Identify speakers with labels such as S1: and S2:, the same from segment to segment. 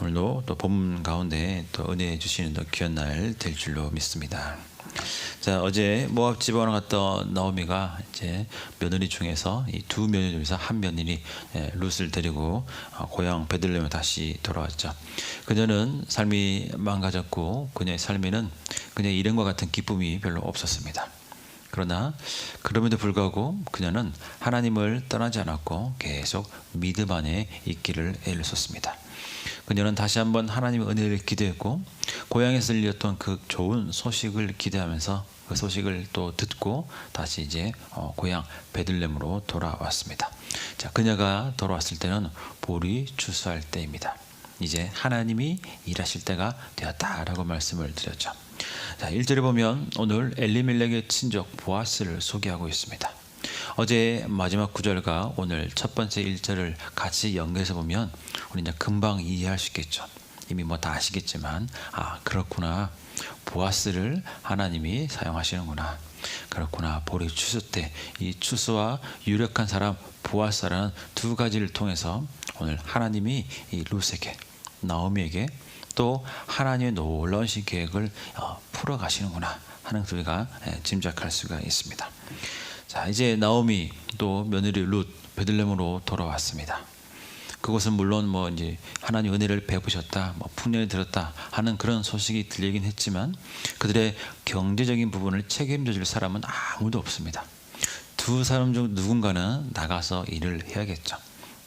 S1: 오늘도 또 봄 가운데 또 은혜 주시는 또 귀한 날 될 줄로 믿습니다. 자 어제 모압 지방을 갔던 나오미가 이제 며느리 중에서 이 두 며느리 중에서 한 며느리 예, 룻을 데리고 어, 고향 베들레헴에 다시 돌아왔죠. 그녀는 삶이 망가졌고 그녀의 삶에는 그녀의 일행과 같은 기쁨이 별로 없었습니다. 그러나 그럼에도 불구하고 그녀는 하나님을 떠나지 않았고 계속 믿음 안에 있기를 애를 썼습니다. 그녀는 다시 한번 하나님의 은혜를 기대했고 고향에서 들렸던 그 좋은 소식을 기대하면서 그 소식을 또 듣고 다시 이제 어, 고향 베들렘으로 돌아왔습니다. 자, 그녀가 돌아왔을 때는 볼이 추수할 때입니다. 이제 하나님이 일하실 때가 되었다라고 말씀을 드렸죠. 자, 1절에 보면 오늘 엘리멜렉의 친족 보아스를 소개하고 있습니다. 어제 마지막 구절과 오늘 첫 번째 1절을 같이 연결해서 보면 우리 이제 금방 이해할 수 있겠죠. 이미 뭐 다 아시겠지만 아 그렇구나 보아스를 하나님이 사용하시는구나 그렇구나 보리 추수 때 이 추수와 유력한 사람 보아스라는 두 가지를 통해서 오늘 하나님이 이 룻에게 나오미에게 또 하나님의 놀라운 신 계획을 어, 풀어 가시는구나 하는 우리가 예, 짐작할 수가 있습니다. 자 이제 나오미 또 며느리 룻 베들렘으로 돌아왔습니다. 그곳은 물론 뭐 이제 하나님 은혜를 베푸셨다, 뭐 풍년이 들었다 하는 그런 소식이 들리긴 했지만 그들의 경제적인 부분을 책임져줄 사람은 아무도 없습니다. 두 사람 중 누군가는 나가서 일을 해야겠죠.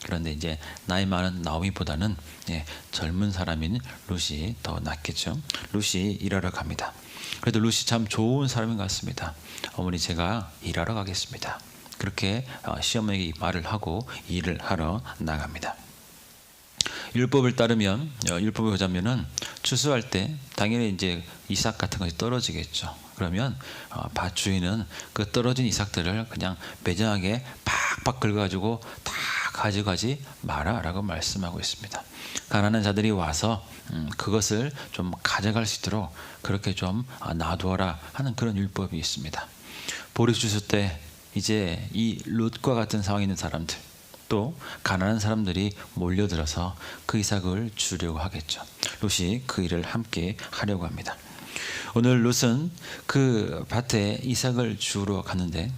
S1: 그런데 이제 나이 많은 나오미보다는 예, 젊은 사람인 루시 더 낫겠죠. 루시 일하러 갑니다. 그래도 루시 참 좋은 사람인 것 같습니다. 어머니 제가 일하러 가겠습니다. 그렇게 어, 시어머니에게 말을 하고 일을 하러 나갑니다. 율법을 따르면 어, 율법을 보자면은 추수할 때 당연히 이제 이삭 같은 것이 떨어지겠죠. 그러면 어, 밭 주인은 그 떨어진 이삭들을 그냥 매정하게 팍팍 긁어가지고 다 가져가지 마라라고 말씀하고 있습니다. 가난한 자들이 와서 음, 그것을 좀 가져갈 수 있도록 그렇게 좀 아, 놔두어라 하는 그런 율법이 있습니다. 보리 주수 때 이제 이 롯과 같은 상황에 있는 사람들 또 가난한 사람들이 몰려들어서 그 이삭을 주려고 하겠죠. 롯이 그 일을 함께 하려고 합니다. 오늘 롯은 그 밭에 이삭을 주러 갔는데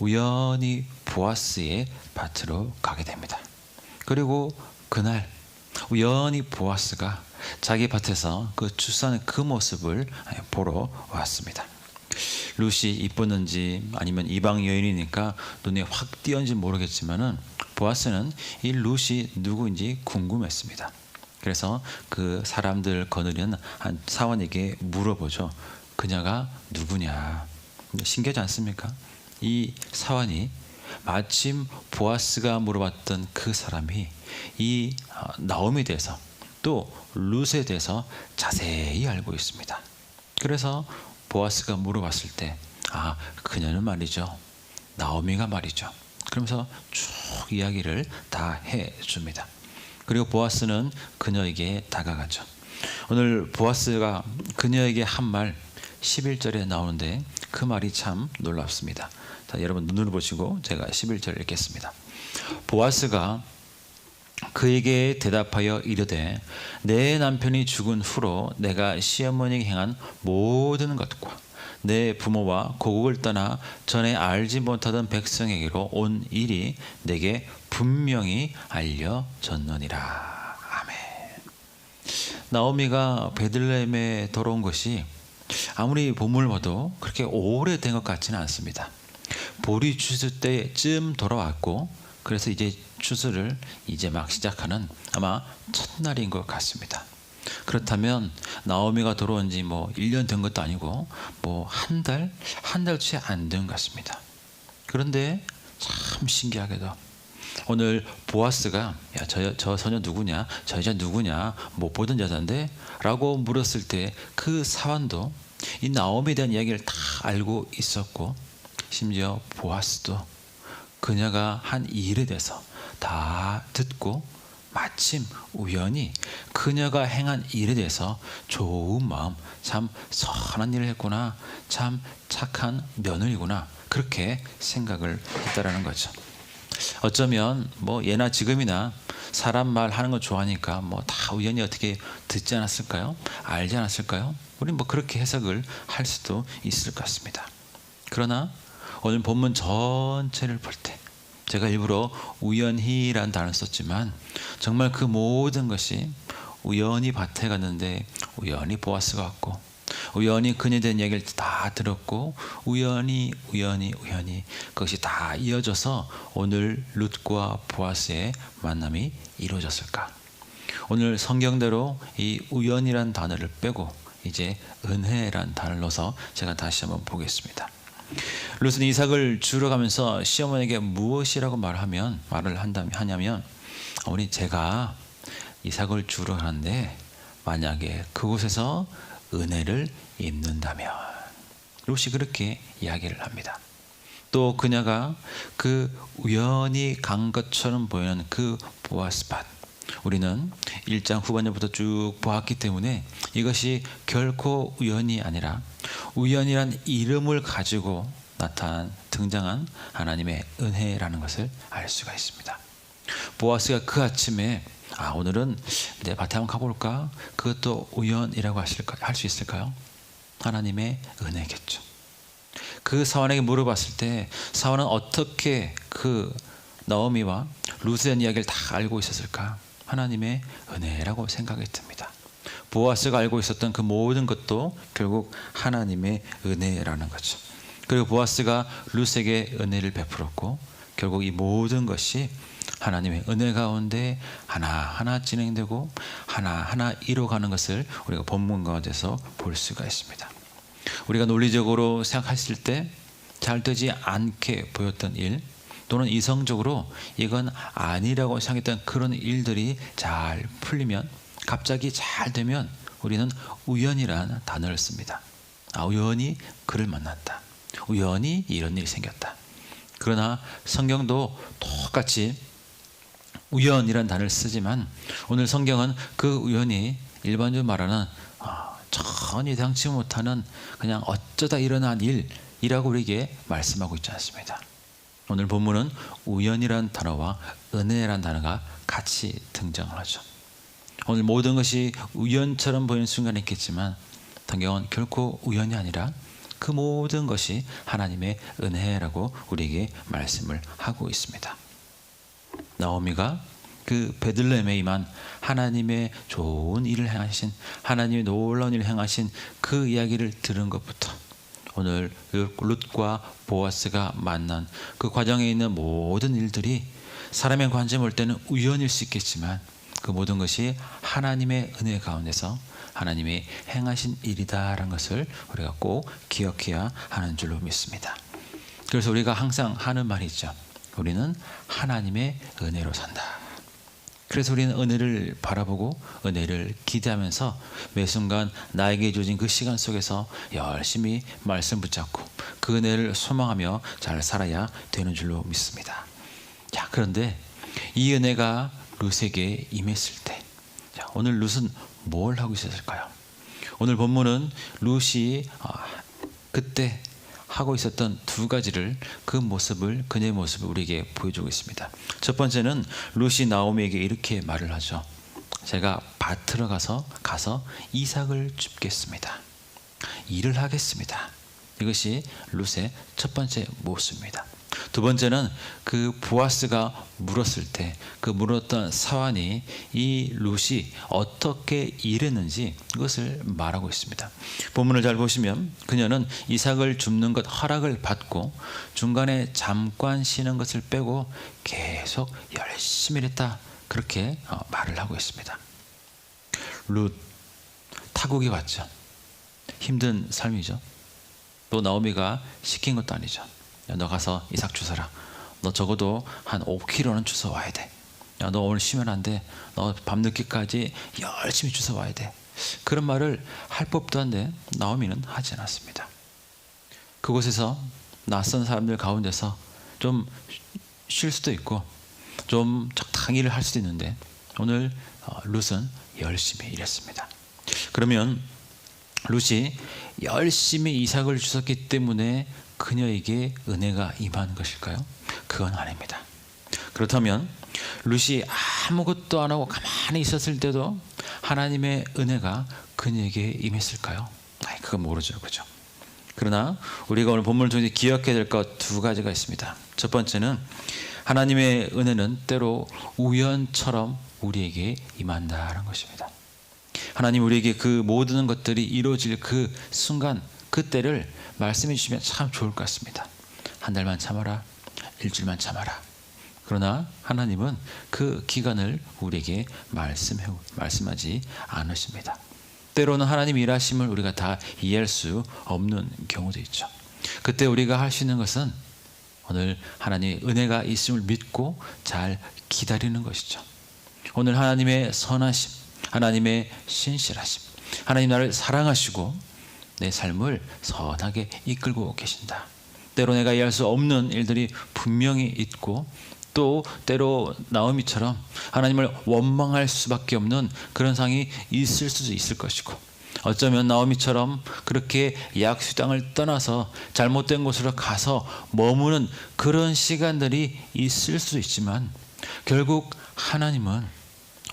S1: 우연히 보아스의 밭으로 가게 됩니다. 그리고 그날 우연히 보아스가 자기 밭에서 그 추수하는 그 모습을 보러 왔습니다. 루시 이뻤는지 아니면 이방 여인이니까 눈에 확 띄었는지 모르겠지만은 보아스는 이 루시 누구인지 궁금했습니다. 그래서 그 사람들 거느리는 한 사원에게 물어보죠. 그녀가 누구냐? 신기하지 않습니까? 이 사원이 마침 보아스가 물어봤던 그 사람이 이 어, 나옴에 대해서 또 룻에 대해서 자세히 알고 있습니다. 그래서 보아스가 물어봤을 때, 아, 그녀는 말이죠. 나오미가 말이죠. 그러면서 쭉 이야기를 다 해줍니다. 그리고 보아스는 그녀에게 다가가죠. 오늘 보아스가 그녀에게 한 말 11절에 나오는데 그 말이 참 놀랍습니다. 자, 여러분 눈으로 보시고 제가 11절 읽겠습니다. 보아스가 그에게 대답하여 이르되 내 남편이 죽은 후로 내가 시어머니에게 행한 모든 것과 내 부모와 고국을 떠나 전에 알지 못하던 백성에게로 온 일이 내게 분명히 알려졌느니라. 아멘. 나오미가 베들레헴에 돌아온 것이 아무리 본문을 봐도 그렇게 오래된 것 같지는 않습니다. 보리 추수 때쯤 돌아왔고 그래서 이제 추수를 이제 막 시작하는 아마 첫날인 것 같습니다. 그렇다면 나오미가 돌아온 지 뭐 1년 된 것도 아니고 뭐 한 달, 한 달째 안된 것 같습니다. 그런데 참 신기하게도 오늘 보아스가 야, 저, 저 소녀 누구냐? 저 여자 누구냐? 못 보던 여자인데? 라고 물었을 때 그 사원도 이 나오미에 대한 이야기를 다 알고 있었고 심지어 보아스도 그녀가 한 일에 대해서 다 듣고 마침 우연히 그녀가 행한 일에 대해서 좋은 마음, 참 선한 일을 했구나, 참 착한 며느리구나 그렇게 생각을 했다라는 거죠. 어쩌면 뭐 예나 지금이나 사람 말 하는 거 좋아하니까 뭐 다 우연히 어떻게 듣지 않았을까요? 알지 않았을까요? 우리 뭐 그렇게 해석을 할 수도 있을 것 같습니다. 그러나 오늘 본문 전체를 볼 때 제가 일부러 우연히라는 단어를 썼지만 정말 그 모든 것이 우연히 밭에 갔는데 우연히 보아스가 왔고 우연히 그녀에 대한 이야기를 다 들었고 우연히 우연히 우연히 그것이 다 이어져서 오늘 룻과 보아스의 만남이 이루어졌을까? 오늘 성경대로 이 우연이란 단어를 빼고 이제 은혜란 단어를 넣어서 제가 다시 한번 보겠습니다. 룻은 이삭을 주러 가면서 시어머니에게 무엇이라고 말하면 말을 한다면 하냐면 어머니 제가 이삭을 주러 가는데 만약에 그곳에서 은혜를 입는다면 룻이 그렇게 이야기를 합니다. 또 그녀가 그 우연히 간 것처럼 보이는 그 보아스밭 우리는 1장 후반부터 쭉 보았기 때문에 이것이 결코 우연이 아니라 우연이란 이름을 가지고 나타난 등장한 하나님의 은혜라는 것을 알 수가 있습니다. 보아스가 그 아침에 아 오늘은 내 밭에 한번 가볼까? 그것도 우연이라고 할수 있을까요? 하나님의 은혜겠죠. 그 사원에게 물어봤을 때 사원은 어떻게 그 나오미와 루스의 이야기를 다 알고 있었을까? 하나님의 은혜라고 생각이 듭니다. 보아스가 알고 있었던 그 모든 것도 결국 하나님의 은혜라는 거죠. 그리고 보아스가 루스에게 은혜를 베풀었고 결국 이 모든 것이 하나님의 은혜 가운데 하나하나 진행되고 하나하나 이루어가는 것을 우리가 본문 가운데서 볼 수가 있습니다. 우리가 논리적으로 생각했을 때 잘 되지 않게 보였던 일 또는 이성적으로 이건 아니라고 생각했던 그런 일들이 잘 풀리면 갑자기 잘 되면 우리는 우연이라는 단어를 씁니다. 아, 우연히 그를 만났다. 우연히 이런 일이 생겼다. 그러나 성경도 똑같이 우연이라는 단어를 쓰지만 오늘 성경은 그 우연이 일반적으로 말하는 아, 전혀 당치 못하는 그냥 어쩌다 일어난 일이라고 우리에게 말씀하고 있지 않습니다. 오늘 본문은 우연이란 단어와 은혜란 단어가 같이 등장을 하죠. 오늘 모든 것이 우연처럼 보이는 순간이 있겠지만 성경은 결코 우연이 아니라 그 모든 것이 하나님의 은혜라고 우리에게 말씀을 하고 있습니다. 나오미가 그 베들레헴에 임한 하나님의 좋은 일을 행하신 하나님의 놀라운 일을 행하신 그 이야기를 들은 것부터 오늘 룻과 보아스가 만난 그 과정에 있는 모든 일들이 사람의 관점 볼 때는 우연일 수 있겠지만 그 모든 것이 하나님의 은혜 가운데서 하나님이 행하신 일이다라는 것을 우리가 꼭 기억해야 하는 줄로 믿습니다. 그래서 우리가 항상 하는 말이 있죠. 우리는 하나님의 은혜로 산다. 그래서 우리는 은혜를 바라보고 은혜를 기대하면서 매 순간 나에게 주어진 그 시간 속에서 열심히 말씀 붙잡고 그 은혜를 소망하며 잘 살아야 되는 줄로 믿습니다. 자, 그런데 이 은혜가 룻에게 임했을 때, 자, 오늘 룻은 뭘 하고 있었을까요? 오늘 본문은 룻이 아, 그때 하고 있었던 두 가지를 그 모습을 그녀의 모습을 우리에게 보여주고 있습니다. 첫 번째는 룻이 나오미에게 이렇게 말을 하죠. 제가 밭으로 가서 가서 이삭을 줍겠습니다. 일을 하겠습니다. 이것이 룻의 첫 번째 모습입니다. 두 번째는 그 보아스가 물었을 때 그 물었던 사환이 이 룻이 어떻게 일했는지 그것을 말하고 있습니다. 본문을 잘 보시면 그녀는 이삭을 줍는 것 허락을 받고 중간에 잠깐 쉬는 것을 빼고 계속 열심히 했다. 그렇게 어, 말을 하고 있습니다. 룻 타국이 왔죠. 힘든 삶이죠. 또 나오미가 시킨 것도 아니죠. 야, 너 가서 이삭 주서라. 너 적어도 한 5kg는 주워 와야 돼. 야, 너 오늘 쉬면 안 돼. 너 밤늦게까지 열심히 주워 와야 돼. 그런 말을 할 법도 한데 나오미는 하지 않았습니다. 그곳에서 낯선 사람들 가운데서 좀 쉴 수도 있고 좀 적당히 일을 할 수도 있는데 오늘 어, 룻은 열심히 일했습니다. 그러면 룻이 열심히 이삭을 주셨기 때문에 그녀에게 은혜가 임한 것일까요? 그건 아닙니다. 그렇다면 룻이 아무것도 안 하고 가만히 있었을 때도 하나님의 은혜가 그에게 임했을까요? 아이, 그건 모르죠. 그죠? 그러나 우리가 오늘 본문을 통해 기억해야 될 것 두 가지가 있습니다. 첫 번째는 하나님의 은혜는 때로 우연처럼 우리에게 임한다는 것입니다. 하나님 우리에게 그 모든 것들이 이루어질 그 순간 그때를 말씀해 주시면 참 좋을 것 같습니다. 한 달만 참아라. 일주일만 참아라. 그러나 하나님은 그 기간을 우리에게 말씀해 말씀하지 않으십니다. 때로는 하나님 일하심을 우리가 다 이해할 수 없는 경우도 있죠. 그때 우리가 할 수 있는 것은 오늘 하나님의 은혜가 있음을 믿고 잘 기다리는 것이죠. 오늘 하나님의 선하심, 하나님의 신실하심, 하나님 나를 사랑하시고 내 삶을 선하게 이끌고 계신다. 때로 내가 이해할 수 없는 일들이 분명히 있고 또 때로 나오미처럼 하나님을 원망할 수밖에 없는 그런 상이 있을 수도 있을 것이고 어쩌면 나오미처럼 그렇게 약수 땅을 떠나서 잘못된 곳으로 가서 머무는 그런 시간들이 있을 수도 있지만 결국 하나님은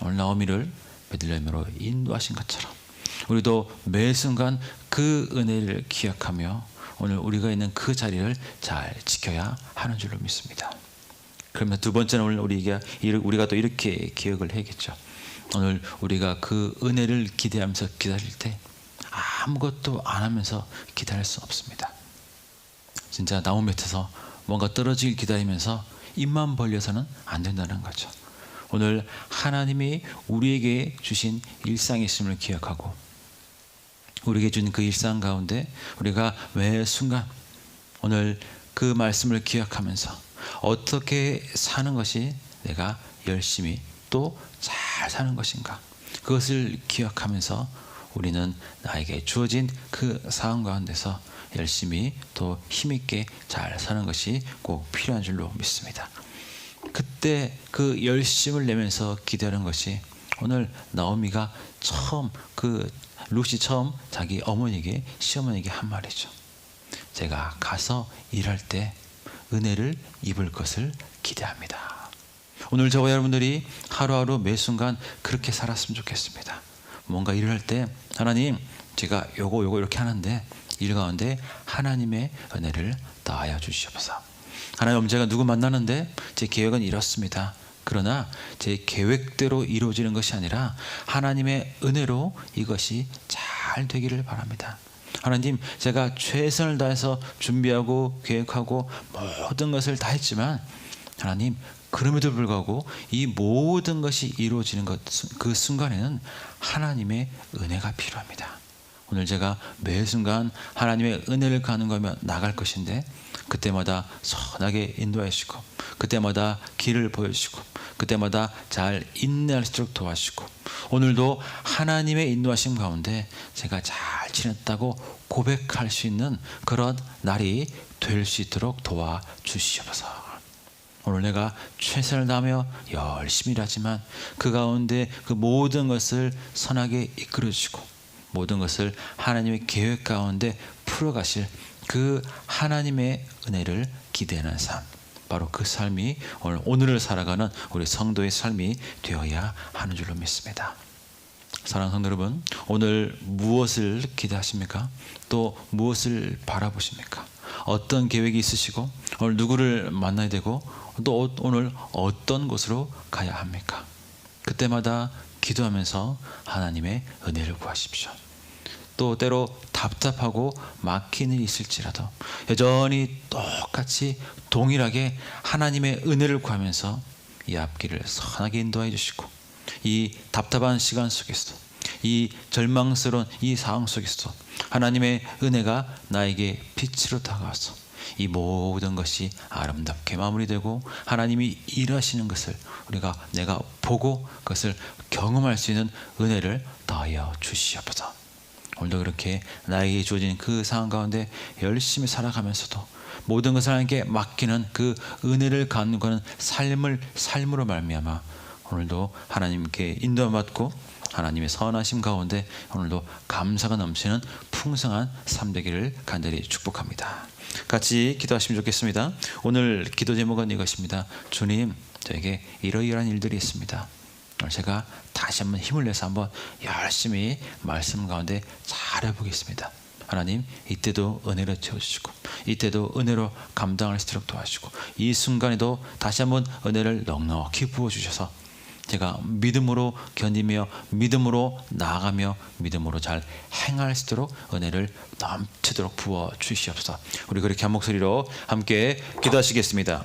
S1: 오늘 나오미를 베들레헴으로 인도하신 것처럼 우리도 매 순간 그 은혜를 기억하며 오늘 우리가 있는 그 자리를 잘 지켜야 하는 줄로 믿습니다. 그러면 두 번째는 오늘 우리가 우리가 또 이렇게 기억을 해야겠죠. 오늘 우리가 그 은혜를 기대하면서 기다릴 때 아무것도 안 하면서 기다릴 수 없습니다. 진짜 나무 밑에서 뭔가 떨어지길 기다리면서 입만 벌려서는 안 된다는 거죠. 오늘 하나님이 우리에게 주신 일상의 있음을 기억하고 우리에게 준 그 일상 가운데 우리가 매 순간 오늘 그 말씀을 기억하면서 어떻게 사는 것이 내가 열심히 또 잘 사는 것인가 그것을 기억하면서 우리는 나에게 주어진 그 상황 가운데서 열심히 또 힘있게 잘 사는 것이 꼭 필요한 줄로 믿습니다. 그때 그 열심을 내면서 기대하는 것이 오늘 나오미가 처음 그 루시 처음 자기 어머니에게 시어머니에게 한 말이죠. 제가 가서 일할 때 은혜를 입을 것을 기대합니다. 오늘 저와 여러분들이 하루하루 매 순간 그렇게 살았으면 좋겠습니다. 뭔가 일을 할 때 하나님 제가 요거 요거 이렇게 하는데 일 가운데 하나님의 은혜를 더하여 주시옵소서. 하나님 제가 누구 만나는데 제 계획은 이렇습니다. 그러나 제 계획대로 이루어지는 것이 아니라 하나님의 은혜로 이것이 잘 되기를 바랍니다. 하나님, 제가 최선을 다해서 준비하고 계획하고 모든 것을 다 했지만 하나님, 그럼에도 불구하고 이 모든 것이 이루어지는 것, 그 순간에는 하나님의 은혜가 필요합니다. 오늘 제가 매 순간 하나님의 은혜를 가는거며 나갈 것인데 그때마다 선하게 인도해 주시고 그때마다 길을 보여 주시고 그때마다 잘 인내할 수 있도록 도와주시고 오늘도 하나님의 인도하심 가운데 제가 잘 지냈다고 고백할 수 있는 그런 날이 될 수 있도록 도와 주시옵소서. 오늘 내가 최선을 다하며 열심히 일하지만 그 가운데 그 모든 것을 선하게 이끌어 주시고 모든 것을 하나님의 계획 가운데 풀어가실 그 하나님의 은혜를 기대하는 삶. 바로 그 삶이 오늘 오늘을 살아가는 우리 성도의 삶이 되어야 하는 줄로 믿습니다. 사랑하는 성도 여러분, 오늘 무엇을 기대하십니까? 또 무엇을 바라보십니까? 어떤 계획이 있으시고 오늘 누구를 만나야 되고 또 오늘 어떤 곳으로 가야 합니까? 그때마다 기도하면서 하나님의 은혜를 구하십시오. 또 때로 답답하고 일이 있을지라도 여전히 똑같이 동일하게 하나님의 은혜를 구하면서 이 앞길을 선하게 인도해 주시고 이 답답한 시간 속에서도 이 절망스러운 이 상황 속에서도 하나님의 은혜가 나에게 빛으로 다가와서 이 모든 것이 아름답게 마무리되고 하나님이 일하시는 것을 우리가 내가 보고 그것을 경험할 수 있는 은혜를 더하여 주시옵소서. 오늘도 그렇게 나에게 주어진 그 상황 가운데 열심히 살아가면서도 모든 것을 하나님께 맡기는 그 은혜를 갖는 것은 삶을 삶으로 말미암아 오늘도 하나님께 인도받고 하나님의 선하심 가운데 오늘도 감사가 넘치는 풍성한 삶 되기를 간절히 축복합니다. 같이 기도하시면 좋겠습니다. 오늘 기도 제목은 이것입니다. 주님, 저에게 이러이러한 일들이 있습니다. 제가 다시 한번 힘을 내서 한번 열심히 말씀 가운데 잘해 보겠습니다. 하나님 이때도 은혜로 채워주시고 이때도 은혜로 감당할 수 있도록 도와주시고 이 순간에도 다시 한번 은혜를 넉넉히 부어주셔서 제가 믿음으로 견디며 믿음으로 나아가며 믿음으로 잘 행할 수 있도록 은혜를 넘치도록 부어 주시옵소서. 우리 그렇게 한 목소리로 함께 기도하시겠습니다.